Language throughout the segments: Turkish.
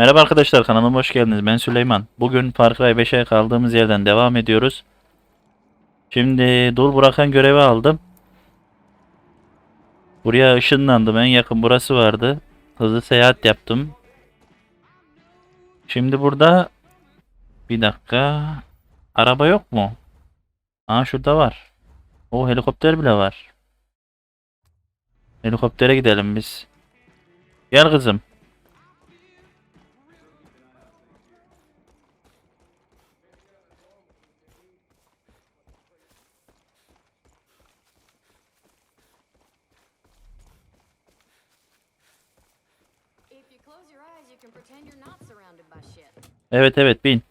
Merhaba arkadaşlar kanalıma hoş geldiniz. Ben Süleyman. Bugün Far Cry 5'e kaldığımız yerden devam ediyoruz. Şimdi dul bırakan görevi aldım. Buraya ışınlandım. En yakın burası vardı. Hızlı seyahat yaptım. Şimdi burada bir dakika. Araba yok mu? Aa şurada var. O helikopter bile var. Helikoptere gidelim biz. Gel kızım. Evet evet bin.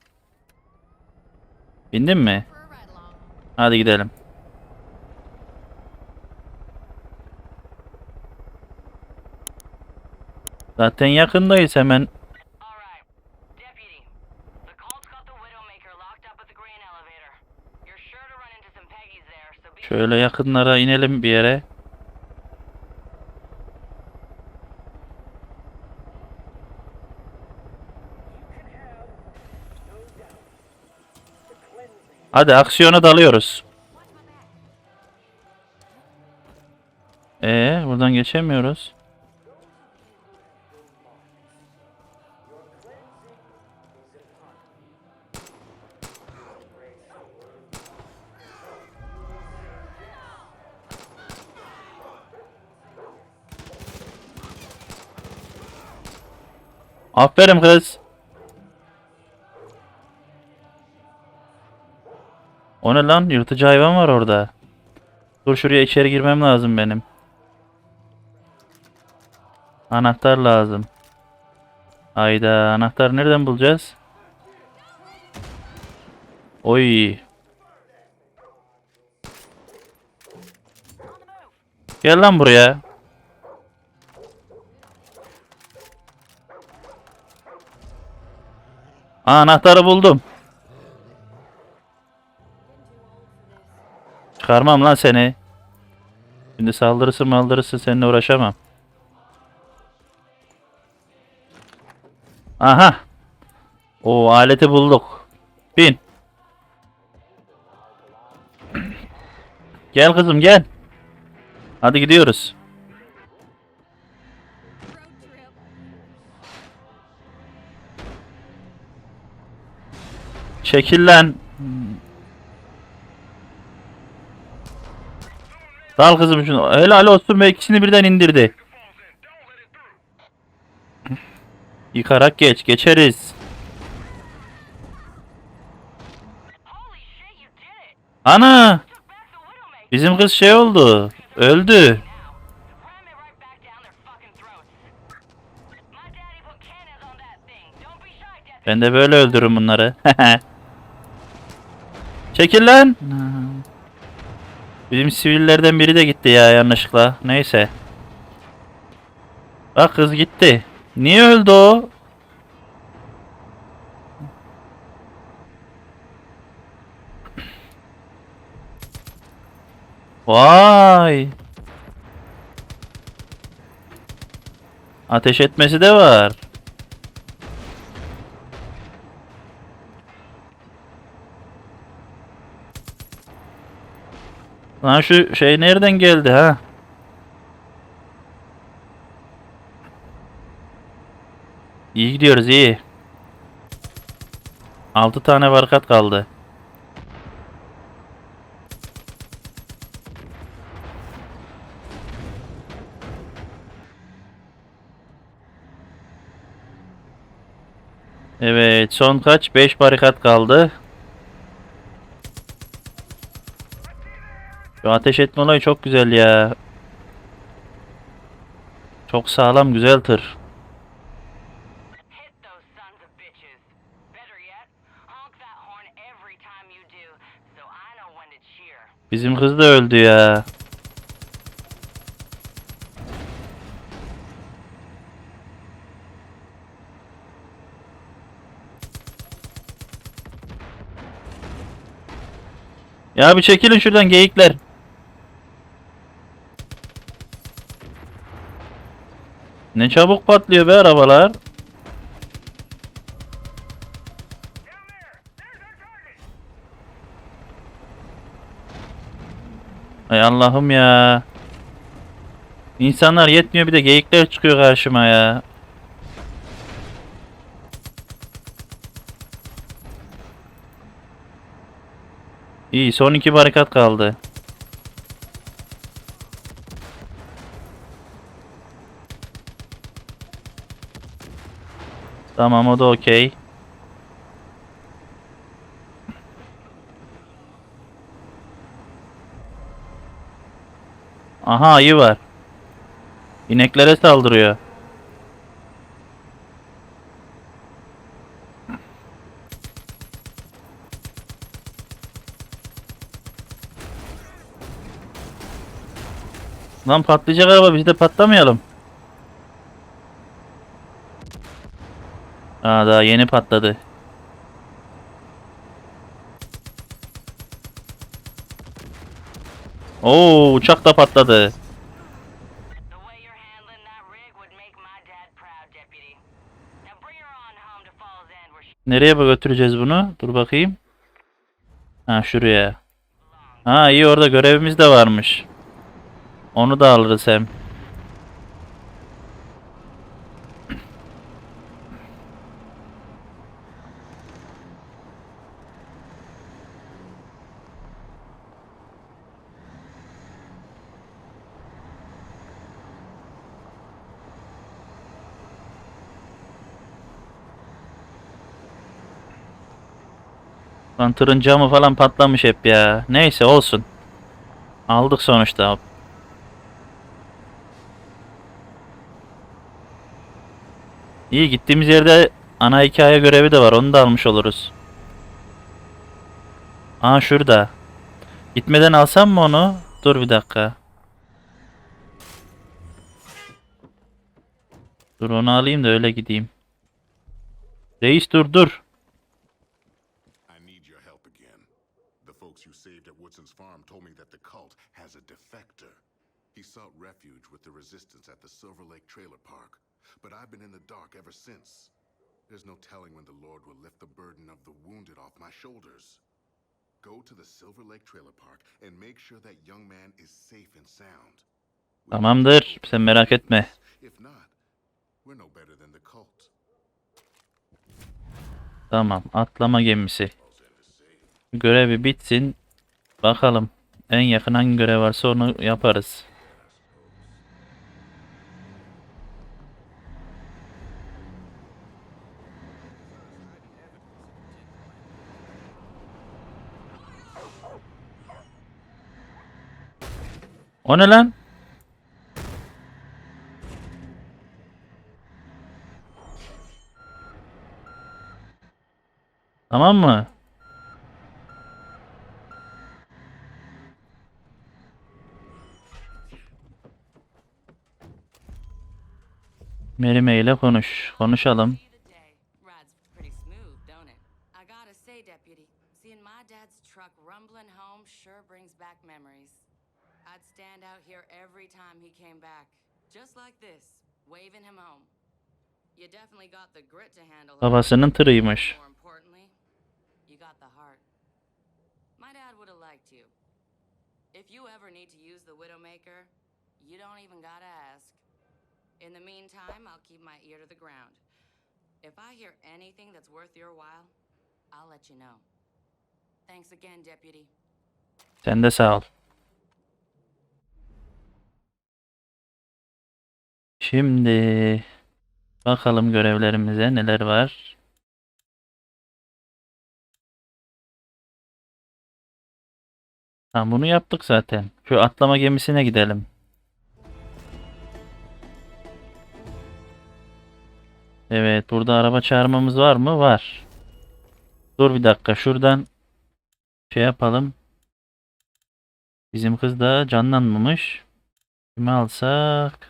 Bindin mi? Hadi gidelim. Zaten yakındayız hemen. All right, deputy. The cult's got the Widowmaker locked up at the grain elevator. You're sure to run into some Peggies there, so be Şöyle yakınlara inelim bir yere. Hadi aksiyona dalıyoruz. Ee, buradan geçemiyoruz. Aferin kız. O ne lan? Yırtıcı hayvan var orada. Dur şuraya içeri girmem lazım benim. Anahtar lazım. Hayda anahtar nereden bulacağız? Oy. Gel lan buraya. Anahtarı buldum. Çıkarmam lan seni. Şimdi saldırısı maldırısı seninle uğraşamam. Aha. O aleti bulduk. Bin. Gel kızım gel. Hadi gidiyoruz. Çekil lan. Dal kızım şunu. Helal olsun be ikisini birden indirdi. Yıkarak geç. Geçeriz. Ana! Bizim kız şey oldu. Öldü. Ben de böyle öldürürüm bunları. Çekil lan. Bizim sivillerden biri de gitti ya yanlışlıkla. Neyse. Bak kız gitti. Niye öldü o? Vay. Ateş etmesi de var. Lan şu şey nereden geldi ha? İyi gidiyoruz iyi. 6 tane barikat kaldı. Evet son kaç? 5 barikat kaldı. Şu ateş etme olayı çok güzel ya. Çok sağlam güzel tır. Bizim kız da öldü ya. Ya bir çekilin şuradan geyikler. Ne çabuk patlıyor be arabalar. Ay Allah'ım ya. İnsanlar yetmiyor bir de geyikler çıkıyor karşıma ya. İyi son iki barikat kaldı. Tamam o da okey. Aha ayı var. İneklere saldırıyor. Lan patlayacak araba biz de patlamayalım. Aa daha yeni patladı. Oo uçak da patladı. Nereye götüreceğiz bunu? Dur bakayım. Ha şuraya. Ha iyi orada görevimiz de varmış. Onu da alırız hem. Lan tırın camı falan patlamış hep ya. Neyse olsun. Aldık sonuçta. İyi gittiğimiz yerde ana hikaye görevi de var. Onu da almış oluruz. Aa şurada. Gitmeden alsam mı onu? Dur bir dakika. Dur onu alayım da öyle gideyim. Reis dur dur. Shoulders. Go to the Silver Lake Trailer Park and make sure that young man is safe and sound. Tamamdır. Sen merak etme. If not, we're no better than the cult. Tamam. Atlama gemisi. Görevi bitsin. Bakalım. En yakın hangi görev varsa onu yaparız. O ne lan? Tamam mı? Merime ile konuş. Konuşalım. rumbling home sure brings back memories. Stand out here every time he came back, just like this, waving him home. You definitely got the grit to handle it. Babasının tırıymış. More importantly, you got the heart. My dad would have liked you. If you ever need to use the Widowmaker, you don't even gotta ask. In the meantime, I'll keep my ear to the ground. If I hear anything that's worth your while, I'll let you know. Thanks again, Deputy. Sen de sağ ol. Şimdi bakalım görevlerimize neler var. Tamam bunu yaptık zaten. Şu atlama gemisine gidelim. Evet burada araba çağırmamız var mı? Var. Dur bir dakika şuradan şey yapalım. Bizim kız da canlanmamış. Kimi alsak?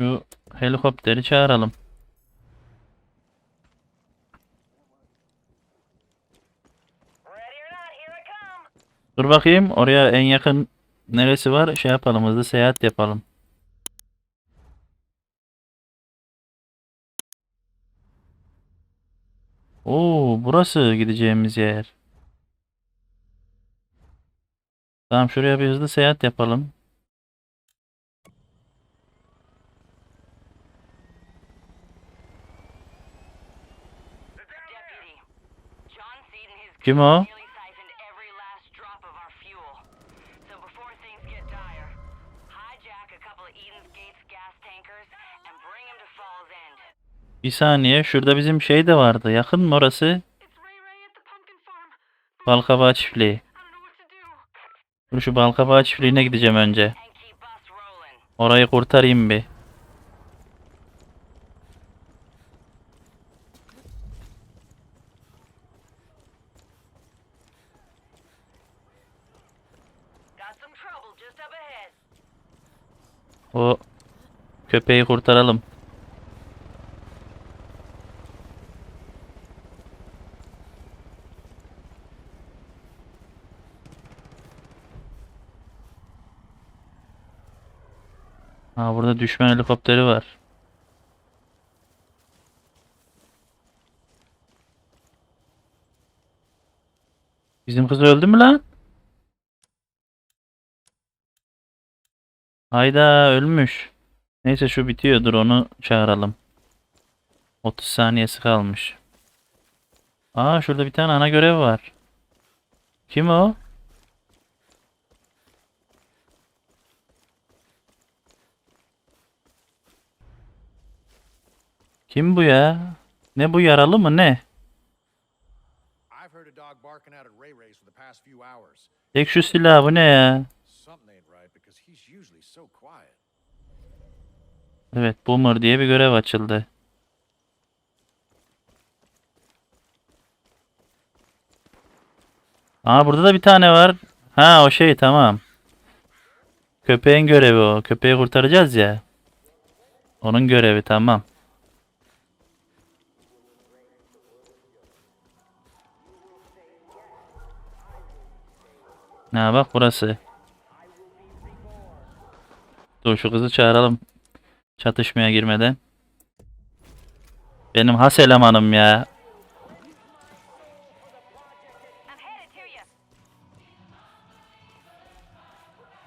Şu helikopteri çağıralım. Dur bakayım oraya en yakın neresi var? Şey yapalım hızlı seyahat yapalım. Oo burası gideceğimiz yer. Tamam şuraya bir hızlı seyahat yapalım. Falls End. Bir saniye şurada bizim şey de vardı. Yakın mı orası? Balkabağı çiftliği. Şu Balkabağı çiftliğine gideceğim önce. Orayı kurtarayım bir. O köpeği kurtaralım. Ha burada düşman helikopteri var. Bizim kız öldü mü lan? Hayda ölmüş. Neyse şu bitiyordur onu çağıralım. 30 saniyesi kalmış. Aa şurada bir tane ana görev var. Kim o? Kim bu ya? Ne bu yaralı mı ne? Tek şu silah bu ne ya? Evet Boomer diye bir görev açıldı. Aa burada da bir tane var. Ha o şey tamam. Köpeğin görevi o. Köpeği kurtaracağız ya. Onun görevi tamam. Ha bak burası. Dur şu kızı çağıralım. Çatışmaya girmeden. Benim has elemanım ya.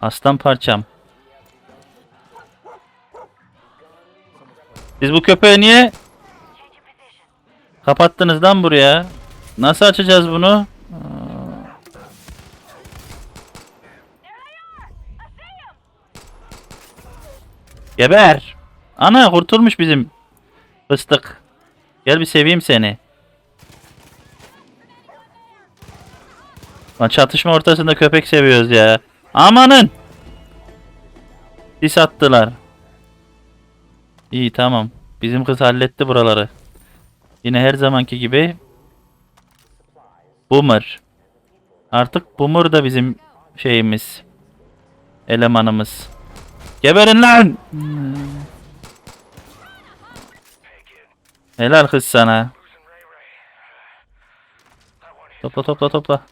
Aslan parçam. Siz bu köpeği niye kapattınız lan buraya? Nasıl açacağız bunu? Geber. Ana kurtulmuş bizim fıstık. Gel bir seveyim seni. Lan çatışma ortasında köpek seviyoruz ya. Amanın. Dis attılar. İyi tamam. Bizim kız halletti buraları. Yine her zamanki gibi Boomer. Artık Boomer da bizim şeyimiz. Elemanımız. Geberin lan! Helal kız sana. Topla topla topla.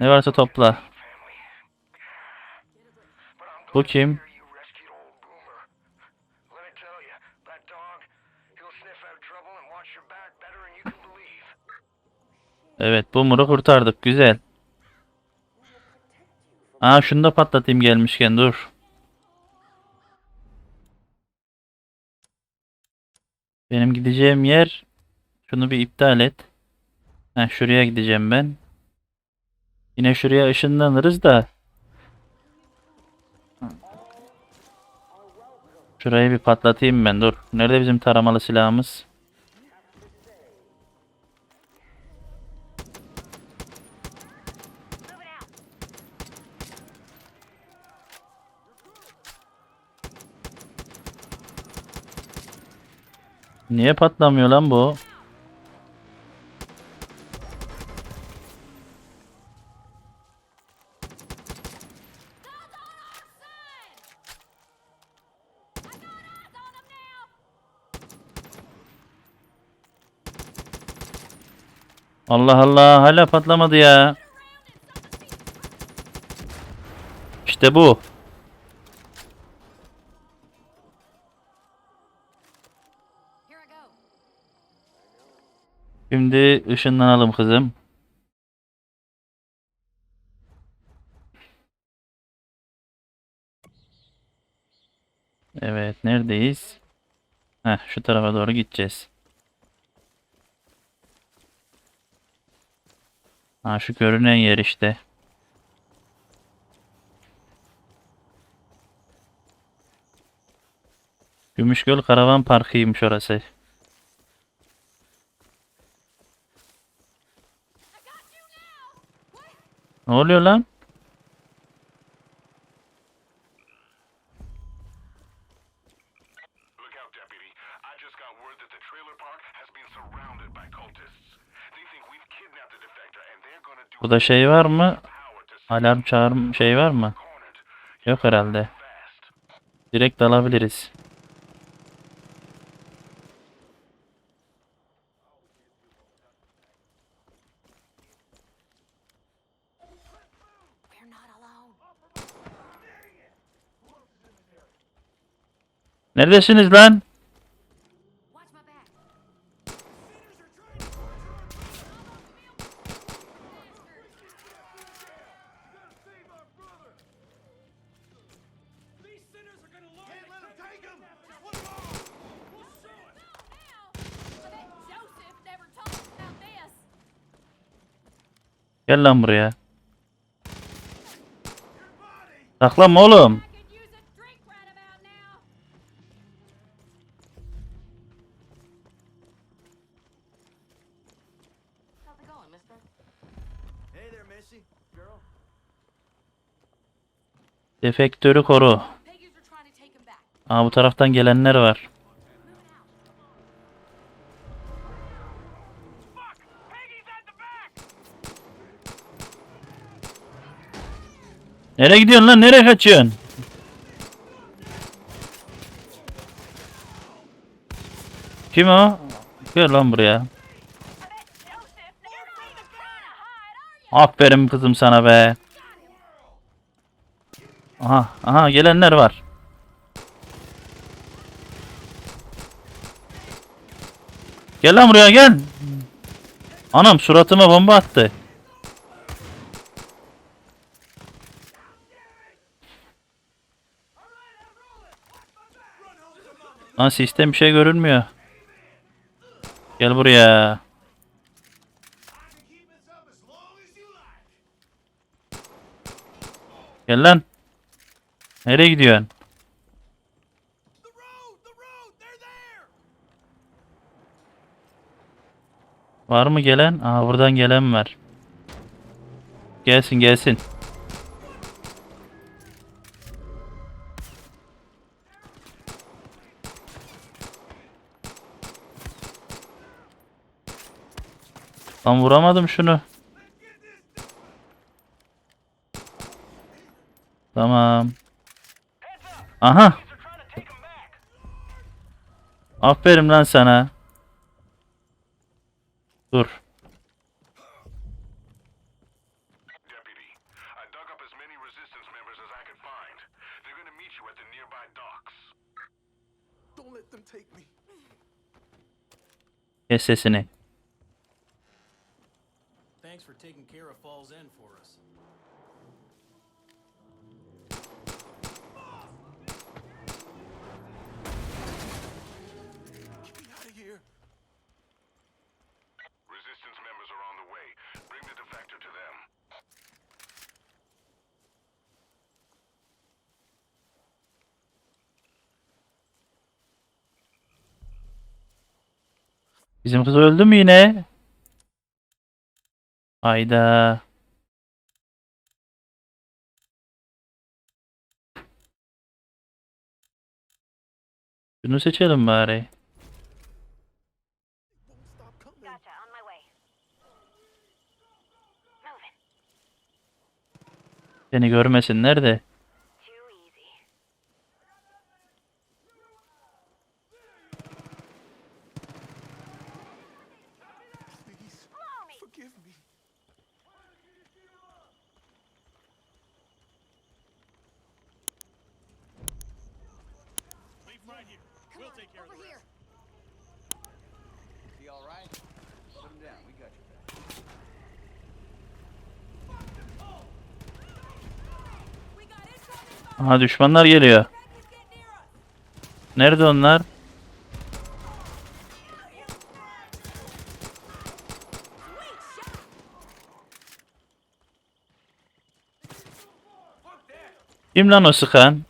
Ne varsa topla. Bu kim? Evet Boomer'ı kurtardık. Güzel. Aa şunu da patlatayım gelmişken dur. Benim gideceğim yer şunu bir iptal et. Heh, şuraya gideceğim ben. Yine şuraya ışınlanırız da. Şurayı bir patlatayım ben dur. Nerede bizim taramalı silahımız? Niye patlamıyor lan bu? Allah Allah hala patlamadı ya. İşte bu. Şimdi ışınlanalım kızım. Evet neredeyiz? Heh, şu tarafa doğru gideceğiz. Ha şu görünen yer işte. Gümüşgöl Karavan Parkı'ymış orası. And they're gonna do Burada şey var mı? Alarm çağırım şey var mı? Yok herhalde. Direkt dalabiliriz. We're not alone. Neredesiniz lan? Watch my back. Joseph never told us about this. Gel lan buraya. Saklanma oğlum. Defektörü koru. Aa bu taraftan gelenler var. Nereye gidiyorsun lan? Nereye kaçıyorsun? Kim o? Gel lan buraya. Aferin kızım sana be. Aha, aha gelenler var. Gel lan buraya gel. Anam suratıma bomba attı. Lan sistem bir şey görünmüyor. Gel buraya. Gel lan. Nereye gidiyorsun? Var mı gelen? Aa buradan gelen var. Gelsin gelsin. Lan vuramadım şunu. Tamam. Aha. Aferin lan sana. Dur. Kes sesini. Thanks for taking care of Falls Bizim kız öldü mü yine? Hayda. Şunu seçelim bari. Seni görmesinler de. Come on, over here. He all right? Put him down. We got back. Fire. Aha düşmanlar geliyor. Nerede onlar? Kim lan o sıkan?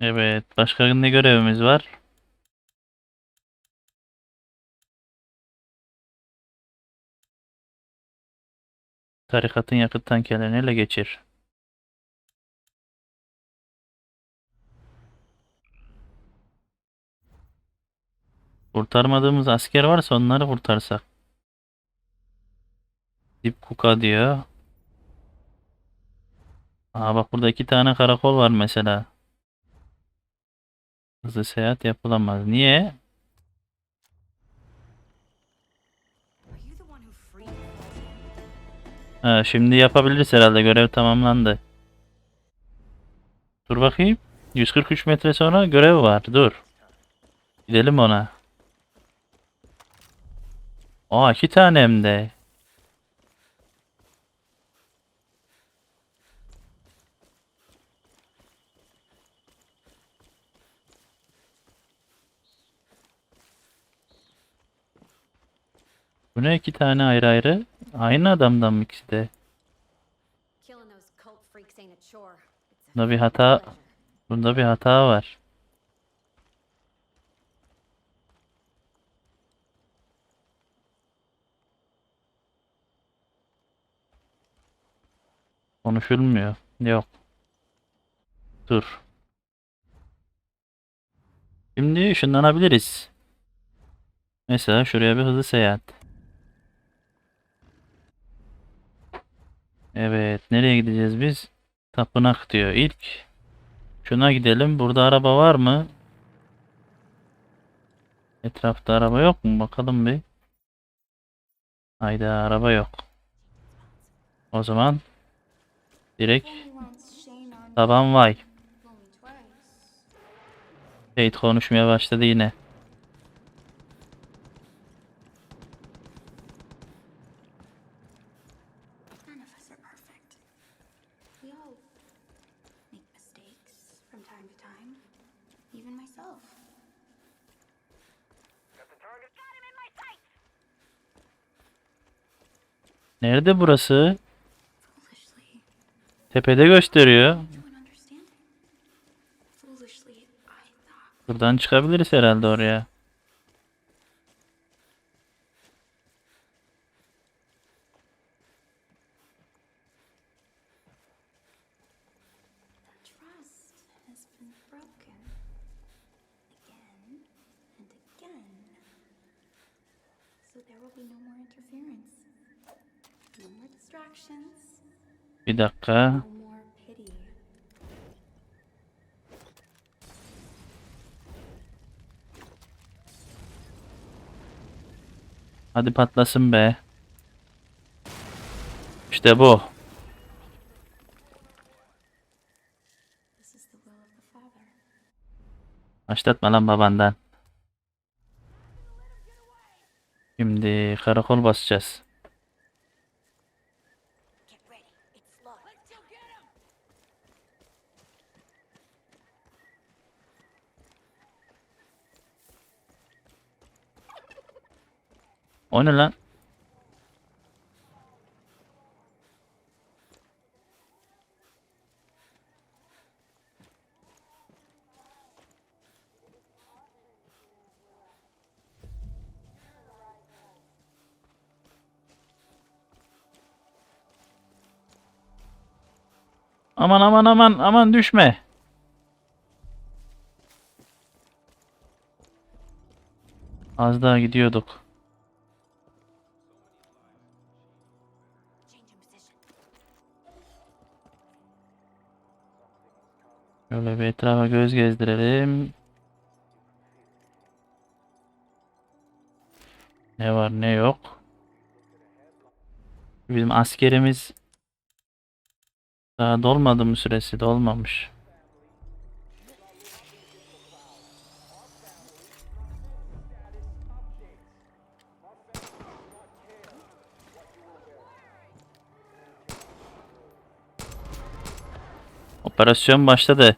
Evet, başka ne görevimiz var? Tarikatın yakıt tankerlerini ele geçir. Kurtarmadığımız asker varsa onları kurtarsak. Dip Kuka diyor. Aa bak burada iki tane karakol var mesela. Hızlı seyahat yapılamaz. Niye? Ha, şimdi yapabiliriz herhalde. Görev tamamlandı. Dur bakayım. 143 metre sonra görev var. Dur. Gidelim ona. Aa iki tane hem de. Bu ne iki tane ayrı ayrı? Aynı adamdan mı ikisi de? Bunda bir hata, bunda bir hata var. Konuşulmuyor. Yok. Dur. Şimdi ışınlanabiliriz. Mesela şuraya bir hızlı seyahat. Evet, nereye gideceğiz biz? Tapınak diyor. İlk şuna gidelim. Burada araba var mı? Etrafta araba yok mu? Bakalım bir. Hayda araba yok. O zaman direkt taban vay. Kate konuşmaya başladı yine. None of us are perfect. We all make mistakes from time to time, even myself. Got the target? Got him in my sights! Nerede burası? Tepede gösteriyor. Buradan çıkabiliriz herhalde oraya. Dakika. Hadi patlasın be. İşte bu. Başlatma lan babandan. Şimdi karakol basacağız. O ne lan? Aman aman aman aman düşme. Az daha gidiyorduk. Şöyle bir etrafa göz gezdirelim. Ne var ne yok. Bizim askerimiz daha dolmadı mı süresi? Dolmamış. Operasyon başladı.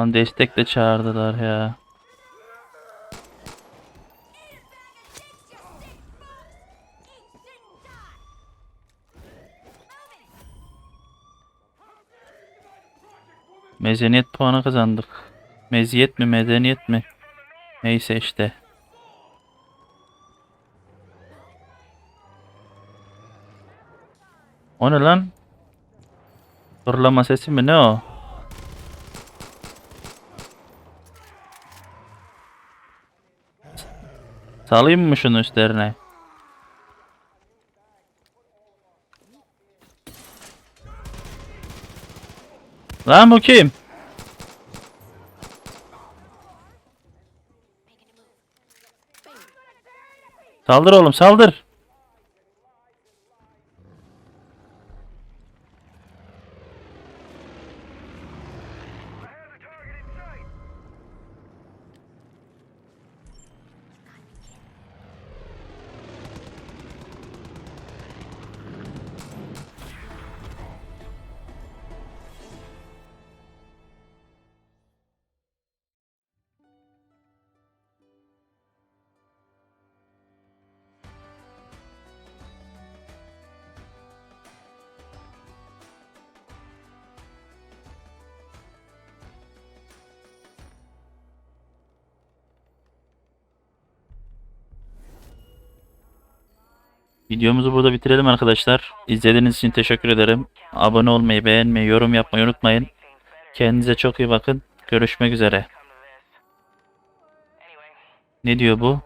Lan destek de çağırdılar ya. Mezeniyet puanı kazandık. Meziyet mi medeniyet mi? Neyse işte. O ne lan? Fırlama sesi mi ne o? Salayım mı şunu üstlerine? Lan bu kim? Saldır oğlum saldır. Videomuzu burada bitirelim arkadaşlar. İzlediğiniz için teşekkür ederim. Abone olmayı, beğenmeyi, yorum yapmayı unutmayın. Kendinize çok iyi bakın. Görüşmek üzere. Ne diyor bu?